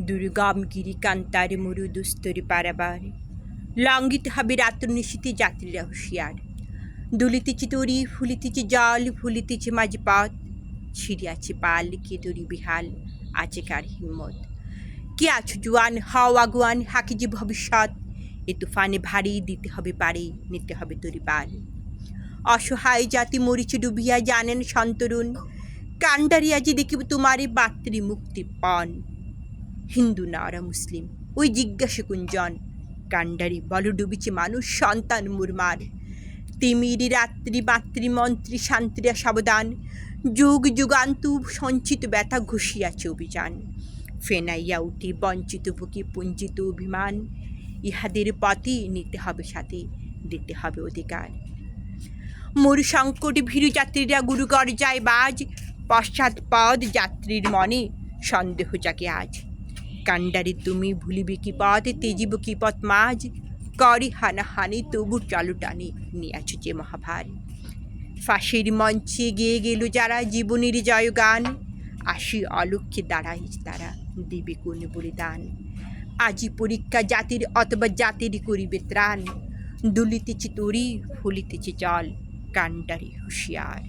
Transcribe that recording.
দুর্গম গিরি কান্তার মরু দুস্তরি পারাবার। লঙ্ঘিত হবে রাত্র নিশীতে যাত্রীরা হুঁশিয়ার। দুলিতেছে তরি, ফুলিতেছে জল, ফুলিতেছে মাঝ পথ ছিড়িয়াছে পাল কে তরি বিহাল, আছে কার হিম্মত? কে আছো জোয়ান, হাও আগুয়ান, হাকি যে ভবিষ্যৎ? এ তুফানে ভারী দিতে হবে পারে, নিতে হবে তরি পাল। অসহায় জাতি মরিচে ডুবিয়া জানেন সন্তরুণ। কান্ডারিয়া যে দেখিব তোমারে বাত্রি মুক্তি পণ। হিন্দু না ওরা মুসলিম। ওই জিজ্ঞাসা কুঞ্জন কান্ডারি বল ডুবিছে মানুষ, সন্তান মুরমার। তিমিরি, রাত্রি মাতৃমন্ত্রী শান্তিরা সাবধান। যুগ, যুগান্তু, সঞ্চিত ব্যথা ঘুষিয়াছে অভিযান। ফেনাইয়া উঠি, বঞ্চিত বুকি পুঞ্জিত অভিমান। ইহাদের পথে নিতে হবে সাথে, দিতে হবে অধিকার। মরু সংকটে ভীরু যাত্রীরা গুরুগর যায় বাজ। পশ্চাৎ পদ যাত্রীর মনে সন্দেহ জাগে আজ। কান্ডারি তুমি ভুলিবে কি পথ, তেজিব কি পথ মাঝ? করি হানাহানি তবু চালু টানি নিয়েছ যে মহাভার। ফাঁসির মঞ্চে গিয়ে গেল যারা জীবনের জয়গান। আসি অলক্ষ্যে দাঁড়াই তারা দিবে কোন বলিদান। আজি পরীক্ষা জাতির অথবা জাতির করিবে ত্রাণ। দুলিতেছে তরি ফুলিতেছে জল কান্ডারি হুঁশিয়ার।